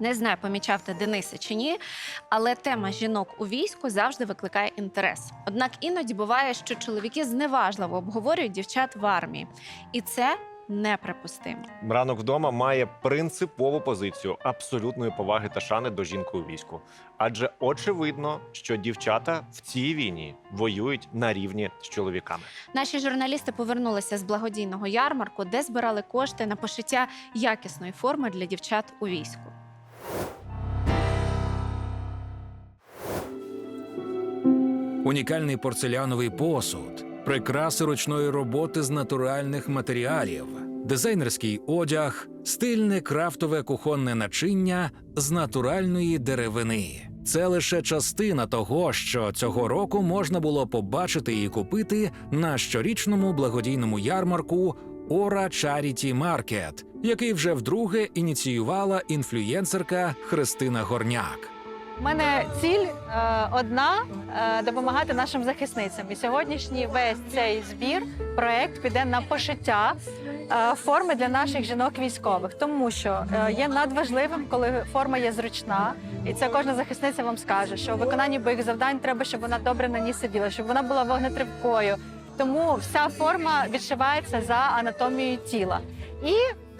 Не знаю, помічав ти Дениса чи ні, але тема жінок у війську завжди викликає інтерес. Однак іноді буває, що чоловіки зневажливо обговорюють дівчат в армії, і це неприпустимо. Ранок вдома має принципову позицію абсолютної поваги та шани до жінки у війську. Адже очевидно, що дівчата в цій війні воюють на рівні з чоловіками. Наші журналісти повернулися з благодійного ярмарку, де збирали кошти на пошиття якісної форми для дівчат у війську. Унікальний порцеляновий посуд, прикраси ручної роботи з натуральних матеріалів, дизайнерський одяг, стильне крафтове кухонне начиння з натуральної деревини. Це лише частина того, що цього року можна було побачити і купити на щорічному благодійному ярмарку Ора Charity Market, який вже вдруге ініціювала інфлюєнсерка Христина Горняк. У мене ціль е, одна е, допомагати нашим захисницям. І сьогоднішній весь цей збір проект піде на пошиття е, форми для наших жінок військових, тому що е, є надважливим, коли форма є зручна, і це кожна захисниця вам скаже, що у виконанні бойових завдань треба, щоб вона добре на ній сиділа, щоб вона була вогнетривкою. Тому вся форма відшивається за анатомією тіла. І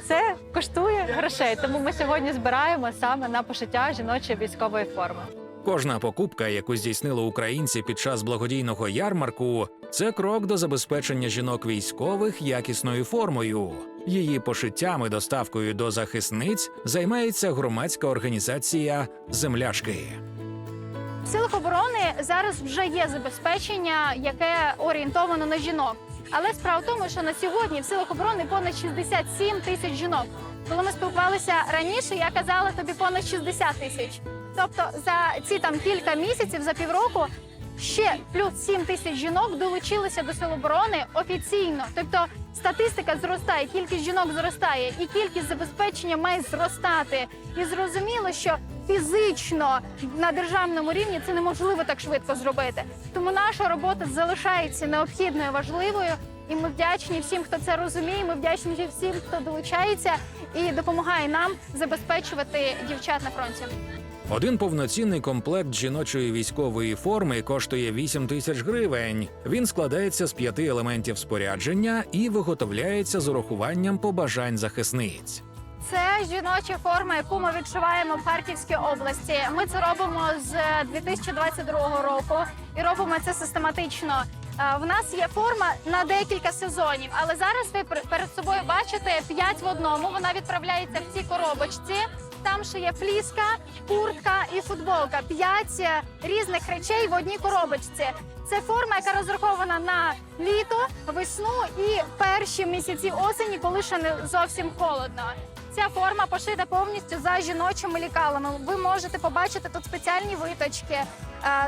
це коштує грошей. Тому ми сьогодні збираємо саме на пошиття жіночої військової форми. Кожна покупка, яку здійснили українці під час благодійного ярмарку, це крок до забезпечення жінок військових якісною формою. Її пошиттям і доставкою до захисниць займається громадська організація Землячки. В силах оборони зараз вже є забезпечення, яке орієнтовано на жінок. Але справа в тому, що на сьогодні в силах оборони понад 67 тисяч жінок. Коли ми спілкувалися раніше, я казала тобі понад 60 тисяч. Тобто за ці там кілька місяців, за півроку, ще плюс 7 тисяч жінок долучилися до сил оборони офіційно. Тобто статистика зростає, кількість жінок зростає, і кількість забезпечення має зростати. І зрозуміло, що фізично на державному рівні це неможливо так швидко зробити. Тому наша робота залишається необхідною, важливою. І ми вдячні всім, хто це розуміє. Ми вдячні всім, хто долучається і допомагає нам забезпечувати дівчат на фронті. Один повноцінний комплект жіночої військової форми коштує 8 тисяч гривень. Він складається з п'яти елементів спорядження і виготовляється з урахуванням побажань захисниць. Це жіноча форма, яку ми відшиваємо в Харківській області. Ми це робимо з 2022 року і робимо це систематично. Е, В нас є форма на декілька сезонів, але зараз ви пер- перед собою бачите 5 в одному. Вона відправляється в цій коробочці. Там ще є фліска, куртка і футболка. П'ять е, різних речей в одній коробочці. Це форма, яка розрахована на літо, весну і перші місяці осені, коли ще не зовсім холодно. Ця форма пошита повністю за жіночими лікалами. Ви можете побачити тут спеціальні виточки, е,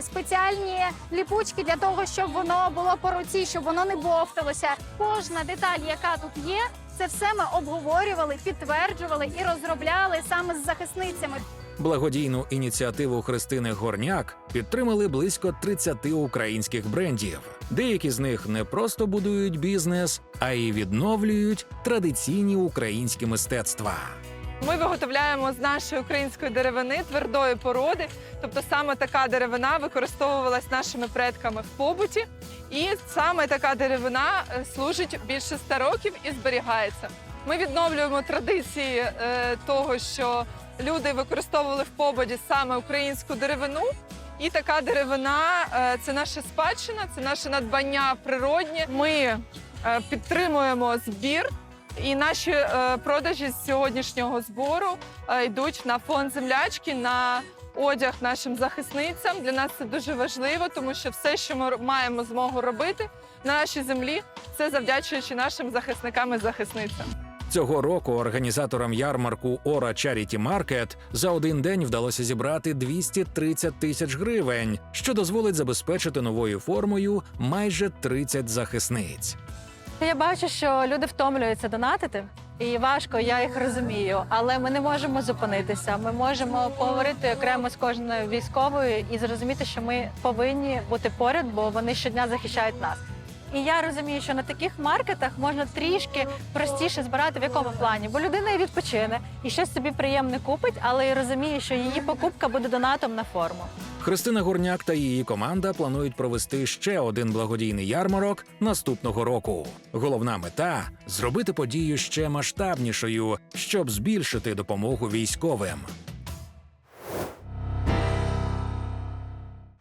спеціальні ліпучки для того, щоб воно було по руці, щоб воно не бовталося. Кожна деталь, яка тут є, це все ми обговорювали, підтверджували і розробляли саме з захисницями. Благодійну ініціативу Христини Горняк підтримали близько 30 українських брендів. Деякі з них не просто будують бізнес, а й відновлюють традиційні українські мистецтва. Ми виготовляємо з нашої української деревини твердої породи. Тобто саме така деревина використовувалась нашими предками в побуті, і саме така деревина е, служить більше ста років і зберігається. Ми відновлюємо традиції е, того, що люди використовували в побуті саме українську деревину. І така деревина е, це наша спадщина, це наше надбання природнє. Ми е, підтримуємо збір і наші е, продажі з сьогоднішнього збору е, йдуть на фонд землячки, на одяг нашим захисницям. Для нас це дуже важливо, тому що все, що ми маємо змогу робити на нашій землі, це завдячуючи нашим захисникам і захисницям. Цього року організаторам ярмарку Ора Charity Market за один день вдалося зібрати 230 тисяч гривень, що дозволить забезпечити новою формою майже 30 захисниць. Я бачу, що люди втомлюються донатити, і важко, я їх розумію. Але ми не можемо зупинитися. Ми можемо поговорити окремо з кожною військовою і зрозуміти, що ми повинні бути поряд, бо вони щодня захищають нас. І я розумію, що на таких маркетах можна трішки простіше збирати в якому плані, бо людина і відпочине і щось собі приємне купить, але і розуміє, що її покупка буде донатом на форму. Христина Горняк та її команда планують провести ще один благодійний ярмарок наступного року. Головна мета зробити подію ще масштабнішою, щоб збільшити допомогу військовим.